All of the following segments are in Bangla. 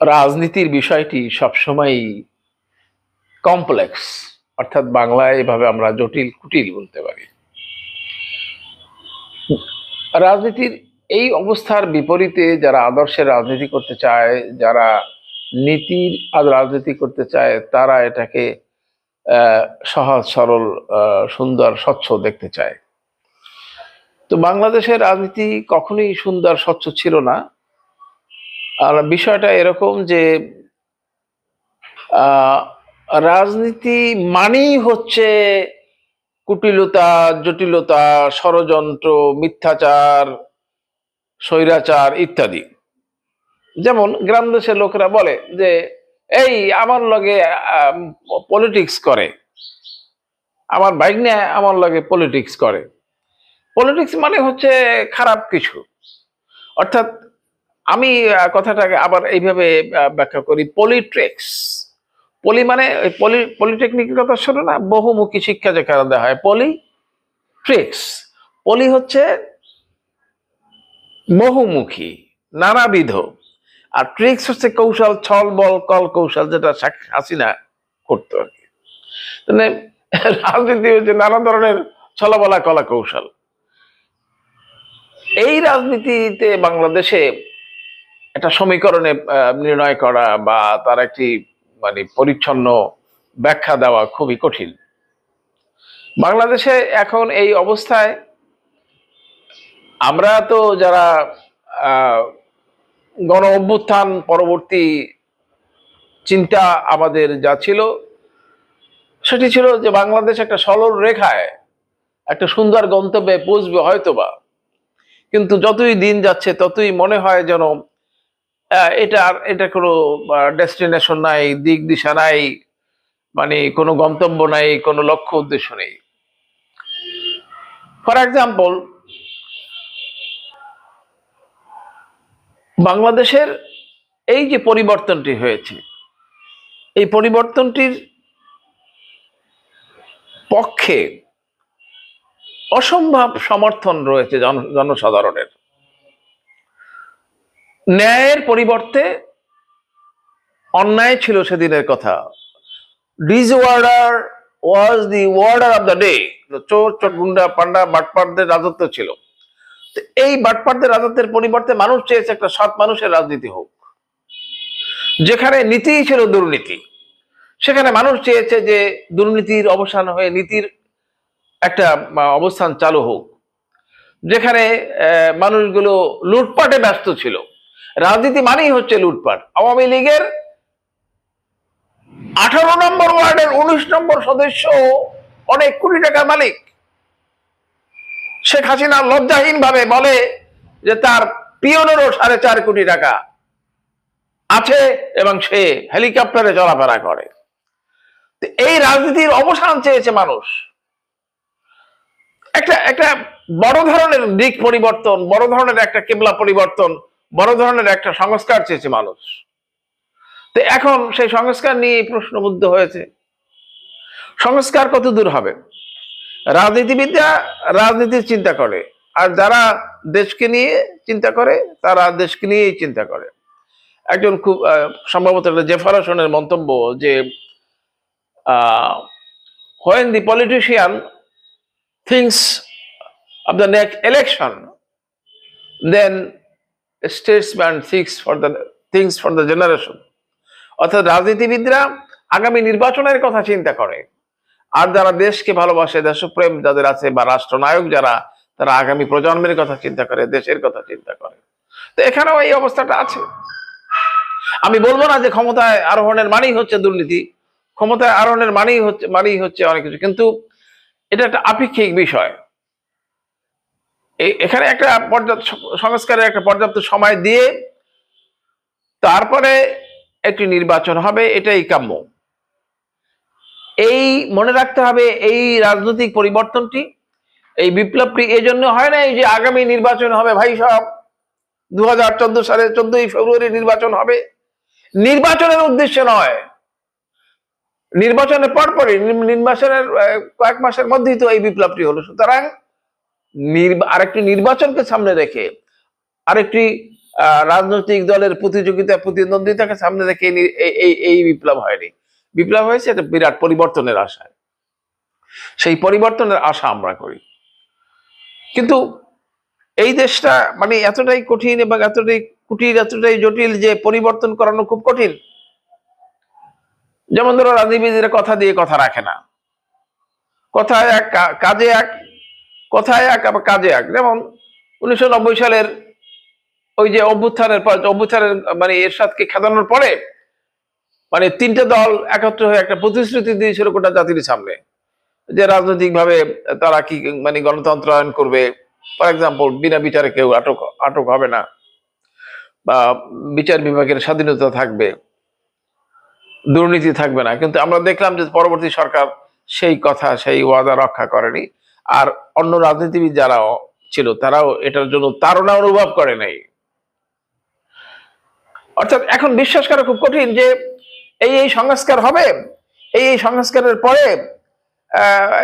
রাজনীতির বিষয়টি সবসময়ই কমপ্লেক্স অর্থাৎ বাংলায় এভাবে আমরা জটিল, কুটিল বলতে পারি। রাজনীতির এই অবস্থার বিপরীতে যারা আদর্শের রাজনীতি করতে চায়, যারা নীতির রাজনীতি করতে চায়, তারা এটাকে সহজ, সরল সুন্দর, স্বচ্ছ দেখতে চায়। তো বাংলাদেশের রাজনীতি কখনোই সুন্দর, স্বচ্ছ ছিল না। আর বিষয়টা এরকম যে রাজনীতি মানেই হচ্ছে কুটিলতা, জটিলতা, ষড়যন্ত্র, মিথ্যাচার, স্বৈরাচার ইত্যাদি। যেমন গ্রাম দেশের লোকেরা বলে যে, এই আমার লগে পলিটিক্স করে। আমার বাইক নিয়ে আমার লগে পলিটিক্স করে। পলিটিক্স মানে হচ্ছে খারাপ কিছু। অর্থাৎ আমি কথাটাকে আবার এইভাবে ব্যাখ্যা করি। পলিট্রিক্স পলি মানে পলি পলিটেকনিকের কথা শোনো না, বহুমুখী শিক্ষা যেখানে দেওয়া হয়। পলি ট্রিক্স পলি হচ্ছে বহুমুখী, নানাবিধ। আর ট্রিক্স হচ্ছে কৌশল, ছল, বল, কল, কৌশল, যেটা হাসিনা করতো আর কি। মানে রাজনীতি হচ্ছে নানা ধরনের ছলাবলা, কলা, কৌশল। এই রাজনীতিতে বাংলাদেশে একটা সমীকরণে নির্ণয় করা বা তার একটি মানে পরিচ্ছন্ন ব্যাখ্যা দেওয়া খুবই কঠিন। বাংলাদেশে এখন এই অবস্থায় আমরা তো যারা গণ অভ্যুত্থান পরবর্তী চিন্তা আমাদের যা ছিল, সেটি ছিল যে বাংলাদেশ একটা সরল রেখায় একটা সুন্দর গন্তব্যে পৌঁছবে হয়তোবা। কিন্তু যতই দিন যাচ্ছে, ততই মনে হয় যেন এটা এটা কোনো ডেস্টিনেশন নাই, দিক দিশা নাই মানে কোনো গন্তব্য নাই, কোনো লক্ষ্য উদ্দেশ্য নেই। ফর এক্সাম্পল বাংলাদেশের এই যে পরিবর্তনটি হয়েছে, এই পরিবর্তনটির পক্ষে অসম্ভব সমর্থন রয়েছে জন- জনসাধারণের। ন্যায়ের পরিবর্তে অন্যায় ছিল সেদিনের কথা। Disorder was the order of the day চোর চোর, গুন্ডা পান্ডা বাটপারদের রাজত্ব ছিল। এই বাটপারদের রাজত্বের পরিবর্তে মানুষ চেয়েছে একটা সৎ মানুষের রাজনীতি হোক। যেখানে নীতিই ছিল দুর্নীতি, সেখানে মানুষ চেয়েছে যে দুর্নীতির অবসান হয়ে নীতির একটা অবস্থান চালু হোক। যেখানে মানুষগুলো লুটপাটে ব্যস্ত ছিল। রাজনীতি মানেই হচ্ছে লুটপাট। আওয়ামী লীগের আঠারো নম্বর ওয়ার্ডের উনিশ নম্বর সদস্য অনেক কোটি টাকার মালিক। শেখ হাসিনা লজ্জাহীন ভাবে বলে যে তার পিয়নেরও সাড়ে চার কোটি টাকা আছে এবং সে হেলিকপ্টারে চলাফেরা করে। এই রাজনীতির অবসান চেয়েছে মানুষ। একটা একটা বড় ধরনের দিক পরিবর্তন, বড় ধরনের একটা কেবলা পরিবর্তন বড় ধরনের একটা সংস্কার চেয়েছে মানুষ। তো এখন সেই সংস্কার নিয়ে প্রশ্নবুদ্ধ হয়েছে। সংস্কার কত দূর হবে? রাজনীতিবিদরা রাজনীতির চিন্তা করে আর যারা দেশকে নিয়ে চিন্তা করে তারা দেশকে নিয়েই চিন্তা করে। একজন খুব সম্ভবত একটা জেফারসনের মন্তব্য যে when the politician thinks of the next election, then statesman thinks for the thinks for the generation অর্থাৎ রাজনীতিবিদরা আগামী নির্বাচনের কথা চিন্তা করে। আর যারা দেশকে ভালোবাসে, দেশপ্রেম যাদের আছে বা রাষ্ট্রনায়ক যারা, তারা আগামী প্রজন্মের কথা চিন্তা করে, দেশের কথা চিন্তা করে। তো এখানেও এই অবস্থাটা আছে। আমি বলব না যে ক্ষমতায় আরোহণের মানেই হচ্ছে দুর্নীতি। ক্ষমতায় আরোহণের মানেই হচ্ছে মানেই হচ্ছে অনেক কিছু। কিন্তু এটা একটা আপেক্ষিক বিষয়। এখানে একটা পর্যাপ্ত সংস্কারের একটা পর্যাপ্ত সময় দিয়ে তারপরে একটি নির্বাচন হবে, এটাই কাম্য। এই মনে রাখতে হবে, এই রাজনৈতিক পরিবর্তনটি, এই বিপ্লবটি এই জন্য হয় না এই যে আগামী নির্বাচন হবে, ভাই সব দু হাজার চোদ্দ সালে চোদ্দই ফেব্রুয়ারি নির্বাচন হবে। নির্বাচনের উদ্দেশ্যে নয়, নির্বাচনের পরপরই নির- নির্বাচনের কয়েক মাসের মধ্যেই তো এই বিপ্লবটি হলো। সুতরাং আরেকটি নির্বাচনকে সামনে রেখে, আরেকটি রাজনৈতিক দলের প্রতিযোগিতা, প্রতিদ্বন্দ্বিতাকে সামনে রেখে এই বিপ্লব হয়নি। বিপ্লব হয়েছে একটা বিরাট পরিবর্তনের আশায়। সেই পরিবর্তনের আশা আমরা করি। কিন্তু এই দেশটা মানে এতটাই কঠিন এবং এতটাই কুটির, এতটাই জটিল যে পরিবর্তন করানো খুব কঠিন। যেমন ধরো রাজনীতিবিদরা কথা দিয়ে কথা রাখে না। কথায় এক কাজে এক কথায় এক আবার কাজে এক যেমন উনিশশো নব্বই সালের ওই যে অভ্যুত্থানের পর, অভ্যুত্থানের মানে এরশাদকে খেদানোর পরে মানে তিনটে দল একত্র হয়ে একটা প্রতিশ্রুতি দিয়েছিল গোটা জাতির সামনে। যে রাজনৈতিকভাবে তারা কি মানে গণতন্ত্রায়ন করবে। ফর এক্সাম্পল বিনা বিচারে কেউ আটক আটক হবে না। বা বিচার বিভাগের স্বাধীনতা থাকবে। দুর্নীতি থাকবে না। কিন্তু আমরা দেখলাম যে পরবর্তী সরকার সেই কথা, সেই ওয়াদা রক্ষা করেনি। আর অন্য রাজনীতিবিদ যারা ছিল, তারাও এটার জন্য তারা অনুভব করে নাই। অর্থাৎ এখন বিশ্বাস করা খুব কঠিন যে এই এই সংস্কার হবে, এই এই সংস্কারের পরে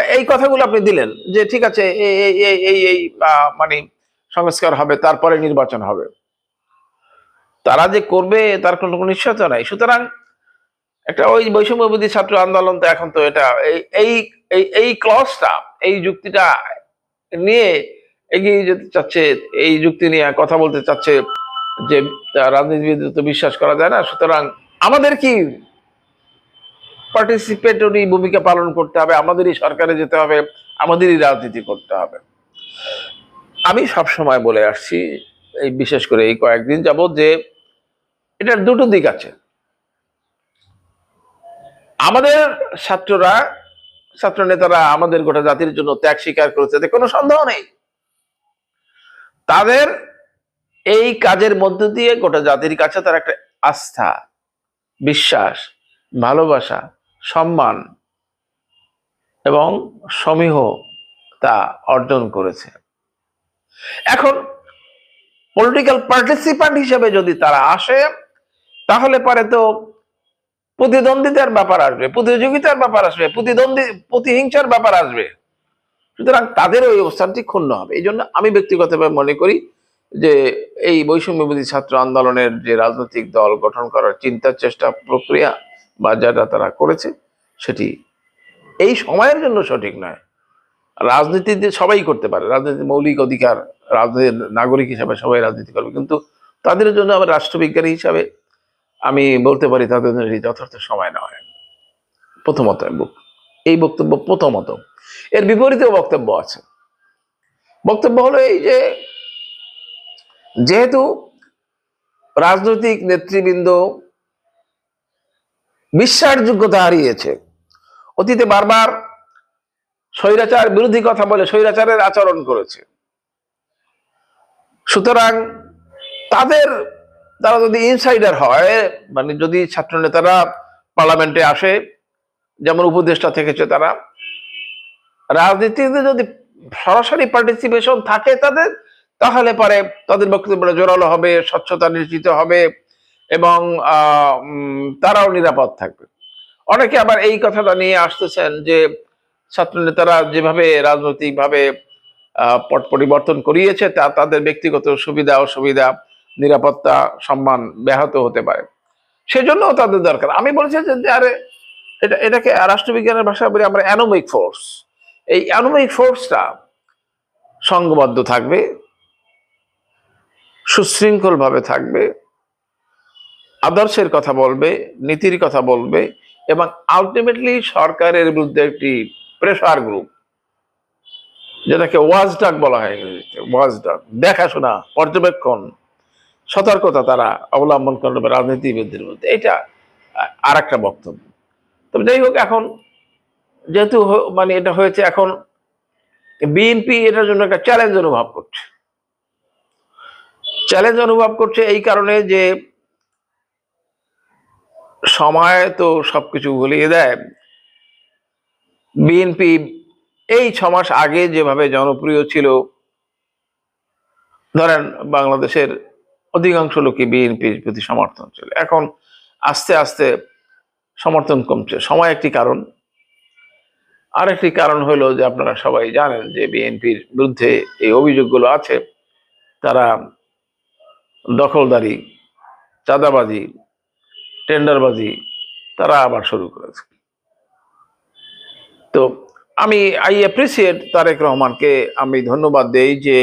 এই কথাগুলো আপনি দিলেন যে ঠিক আছে, এই, এই- মানে সংস্কার হবে, তারপরে নির্বাচন হবে। তারা যে করবে তার কোনো নিশ্চয়তা নাই। সুতরাং একটা ওই বৈষম্যবাদী ছাত্র আন্দোলন তো এখন তো এটা, এই এই ক্লসটা এই যুক্তিটা নিয়ে এগিয়ে যেতে চাচ্ছে, এই যুক্তি নিয়ে কথা বলতে চাচ্ছে যে রাজনীতিবিদ তো বিশ্বাস করা যায় না। সুতরাং আমাদের কি পার্টিসিপেটরি ভূমিকা পালন করতে হবে? আমাদেরই সরকারে যেতে হবে, আমাদেরই রাজনীতি করতে হবে। আমি সব সময় বলে আসছি, এই বিশেষ করে এই কয়েকদিন যাবত যে, এটার দুটো দিক আছে। আমাদের ছাত্ররা ছাত্র নেতারা আমাদের গোটা জাতির জন্য ত্যাগ স্বীকার করেছে, এতে কোনো সন্দেহ নেই। তাদের এই কাজের মধ্য দিয়ে গোটা জাতির কাছে তার একটা আস্থা, বিশ্বাস, ভালোবাসা, সম্মান এবং সমীহ তা অর্জন করেছে। এখন পলিটিক্যাল পার্টিসিপান্ট হিসেবে যদি তারা আসে, তাহলে পারে তো প্রতিদ্বন্দ্বিতার ব্যাপার আসবে, প্রতিযোগিতার ব্যাপার আসবে, প্রতিদ্বন্দ্বী, প্রতিহিংসার ব্যাপার আসবে। সুতরাং তাদের ওই অবস্থানটি ক্ষুণ্ণ হবে। এই জন্য আমি ব্যক্তিগতভাবে মনে করি যে এই বৈষম্যবাদী ছাত্র আন্দোলনের যে রাজনৈতিক দল গঠন করার চিন্তার চেষ্টা প্রক্রিয়া বা যেটা তারা করেছে, সেটি এই সময়ের জন্য সঠিক নয়। রাজনীতিতে সবাই করতে পারে, রাজনীতি মৌলিক অধিকার, রাজনীতির নাগরিক হিসাবে সবাই রাজনীতি করবে। কিন্তু তাদের জন্য আবার রাষ্ট্রবিজ্ঞানী হিসাবে আমি বলতে পারি তাদের যথার্থ সময় নয়। প্রথমত এই বক্তব্য প্রথমত। এর বিপরীতেও বক্তব্য আছে। বক্তব্য হলো এই যে, যেহেতু রাজনৈতিক নেতৃবৃন্দ বিশ্বাসযোগ্যতা হারিয়েছে, অতীতে বারবার স্বৈরাচার বিরোধী কথা বলে স্বৈরাচারের আচরণ করেছে। সুতরাং তাদের তারা যদি ইনসাইডার হয় মানে যদি ছাত্র নেতারা পার্লামেন্টে আসে, যেমন উপদেষ্টা থেকেছে তারা, রাজনীতিতে যদি সরাসরি পার্টিসিপেশন থাকে তাদের, তাহলে পরে তাদের বক্তব্য জোরালো হবে, স্বচ্ছতা নিশ্চিত হবে এবং তারাও নিরাপদ থাকবে। অনেকে আবার এই কথাটা নিয়ে আসতেছেন যে ছাত্র নেতারা যেভাবে রাজনৈতিকভাবে পট পরিবর্তন করিয়েছে, তা তাদের ব্যক্তিগত সুবিধা, অসুবিধা নিরাপত্তা, সম্মান ব্যাহত হতে পারে। সেজন্য তাদের দরকার। আমি বলছি যে আরে, এটা, এটাকে রাষ্ট্রবিজ্ঞানের ভাষায় বলি আমরা অ্যানোমিক ফোর্স। এই অ্যানোমিক ফোর্সটা সংঘবদ্ধ থাকবে সুশৃঙ্খল ভাবে থাকবে, আদর্শের কথা বলবে, নীতির কথা বলবে এবং আলটিমেটলি সরকারের বিরুদ্ধে একটি প্রেসার গ্রুপ যেটাকে ওয়াজ ডাক বলা হয় ওয়াজ ডাক দেখাশোনা, পর্যবেক্ষণ সতর্কতা তারা অবলম্বন করবে রাজনীতিবিদদের মধ্যে। এটা আর একটা বক্তব্য। তবে যাই হোক, এখন যেহেতু মানে এটা হয়েছে, এখন বিএনপি এটার জন্য একটা চ্যালেঞ্জ অনুভব করছে। চ্যালেঞ্জ অনুভব করছে এই কারণে যে সময় তো সবকিছু ভুলিয়ে দেয়। বিএনপি এই ছ মাস আগে যেভাবে জনপ্রিয় ছিল, ধরেন বাংলাদেশের অধিকাংশ লোকই বিএনপির প্রতি সমর্থন ছিল। এখন আস্তে আস্তে সমর্থন কমছে। সময় একটি কারণ। আরেকটি কারণ হলো যে আপনারা সবাই জানেন যে বিএনপির বিরুদ্ধে এই অভিযোগগুলো আছে। তারা দখলদারি, চাঁদাবাজি, টেন্ডারবাজি, তারা আবার শুরু করেছে। তো আমি আই অ্যাপ্রিসিয়েট তারেক রহমানকে আমি ধন্যবাদ দেই যে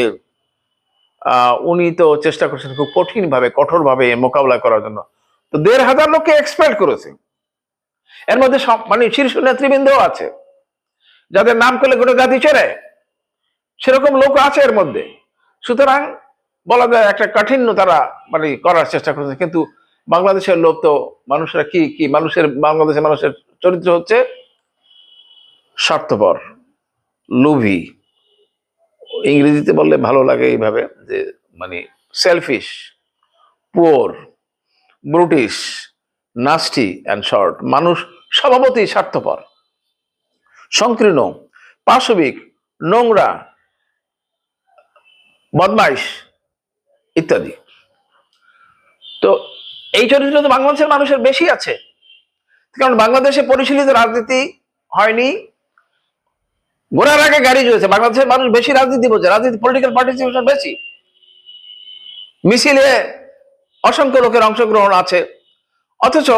উনি তো চেষ্টা করছেন খুব কঠিনভাবে, কঠোরভাবে মোকাবিলা করার জন্য। তো দেড় হাজার লোককে এক্সপেক্ট করেছে। এর মধ্যে সব- মানে শীর্ষ নেতৃবৃন্দও আছে। যাদের নাম করলে গোটা জাতি চেনে। সেরকম লোক আছে এর মধ্যে। সুতরাং বলা যায় একটা কাঠিন্য তারা মানে করার চেষ্টা করছে। কিন্তু বাংলাদেশের লোক তো মানুষরা কি কি মানুষের, বাংলাদেশের মানুষের চরিত্র হচ্ছে স্বার্থপর, লোভী ইংরেজিতে বললে ভালো লাগে এইভাবে যে মানে selfish poor brutish nasty and short মানুষ স্বভাবতই স্বার্থপর, সংকীর্ণ, পাশবিক, নোংরা, বদমাইশ ইত্যাদি। তো এই চরিত্র তো বাংলাদেশের মানুষের বেশি আছে, কারণ বাংলাদেশে পরিশীলিত রাজনীতি হয়নি। ঘোরার আগে গাড়ি চলেছে বাংলাদেশের মানুষ বেশি রাজনীতি বোঝে, রাজনীতি পলিটিক্যাল পার্টিসিপেশন বেশি। মিছিলে অসংখ্য লোকের অংশগ্রহণ আছে। অথচ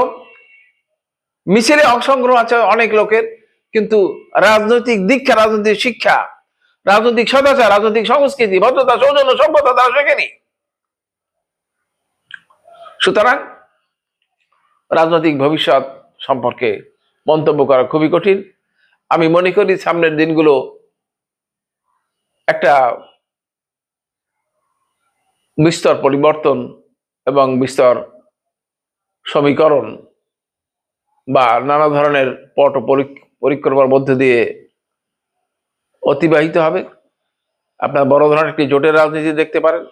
মিছিলে অংশগ্রহণ আছে অনেক লোকের, কিন্তু রাজনৈতিক দীক্ষা, রাজনৈতিক শিক্ষা, রাজনৈতিক সদাচার, রাজনৈতিক সংস্কৃতি, ভদ্রতা, সৌজন্য, সভ্যতা তারা শেখেনি। সুতরাং রাজনৈতিক ভবিষ্যৎ সম্পর্কে মন্তব্য করা খুবই কঠিন। আমি মনে করি সামনের দিনগুলো একটা বিস্তর পরিবর্তন এবং বিস্তর সমীকরণ বা নানা ধরনের পট পরিক্রমার মধ্যে দিয়ে অতিবাহিত হবে। আপনার বড় ধরনের একটি জোটের রাজনীতি দেখতে পারেন।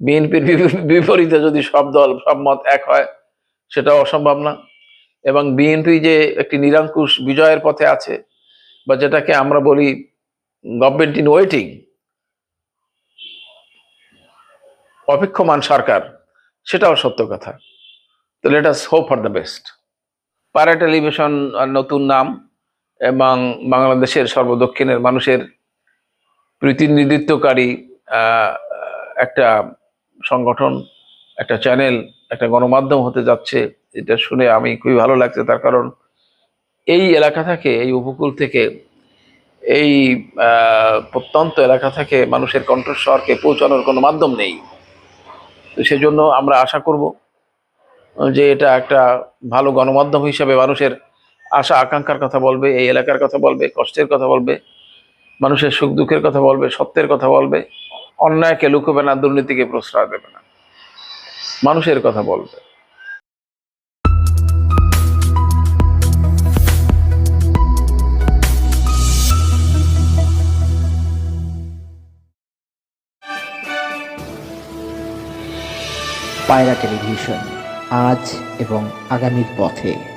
বিএনপির বিপরীতে যদি সব দল, সব মত এক হয়, সেটাও অসম্ভব না। এবং বিএনপি যে একটি নিরঙ্কুশ বিজয়ের পথে আছে, বা যেটাকে আমরা বলি গভর্নমেন্ট ইন ওয়েটিং অপেক্ষমান সরকার, সেটাও সত্য কথা। তো let us hope for the best পারা টেলিভিশন নতুন নাম এবং বাংলাদেশের সর্বদক্ষিণের মানুষের প্রতিনিধিত্বকারী একটা সংগঠন, একটা চ্যানেল একটা গণমাধ্যম হতে যাচ্ছে। এটা শুনে আমি খুবই ভালো লাগছে। তার কারণ এই এলাকা থেকে, এই উপকূল থেকে, এই প্রত্যন্ত এলাকা থেকে মানুষের কণ্ঠস্বরকে পৌঁছানোর কোনো মাধ্যম নেই। তো সেজন্য আমরা আশা করব যে এটা একটা ভালো গণমাধ্যম হিসাবে মানুষের আশা, আকাঙ্ক্ষার কথা বলবে, এই এলাকার কথা বলবে, কষ্টের কথা বলবে, মানুষের সুখ দুঃখের কথা বলবে, সত্যের কথা বলবে, অন্যায়কে লুকোবে না, দুর্নীতিকে প্রশ্রয় দেবে না। মানুষের কথা বলবে। পায়রা টেলিভিশন। আজ এবং আগামীর পথে।